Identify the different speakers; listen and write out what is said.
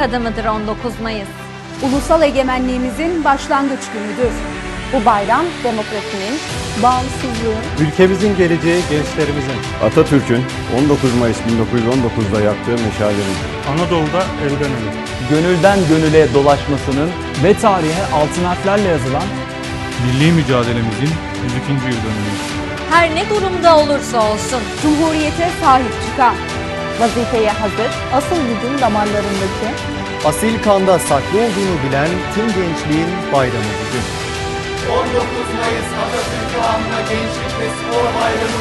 Speaker 1: adımıdır 19 Mayıs.
Speaker 2: Ulusal egemenliğimizin başlangıç günüdür.
Speaker 3: Bu bayram demokrasinin, bağımsızlığın,
Speaker 4: Ülkemizin geleceği gençlerimizin.
Speaker 5: Atatürk'ün 19 Mayıs 1919'da yaktığı meşalenin.
Speaker 4: Anadolu'da elden ele.
Speaker 6: gönülden gönüle dolaşmasının ve tarihe altın harflerle yazılan
Speaker 4: Milli mücadelemizin 102. yıl dönümü.
Speaker 1: Her ne durumda olursa olsun
Speaker 2: Cumhuriyete sahip çıkan,
Speaker 3: vazifeye hazır, asıl gücün damarlarındaki
Speaker 7: asil kanda saklı olduğunu bilen tüm gençliğin bayramı bugün.
Speaker 8: 19 Mayıs Atatürk'ü anma Gençlik ve Spor Bayramı.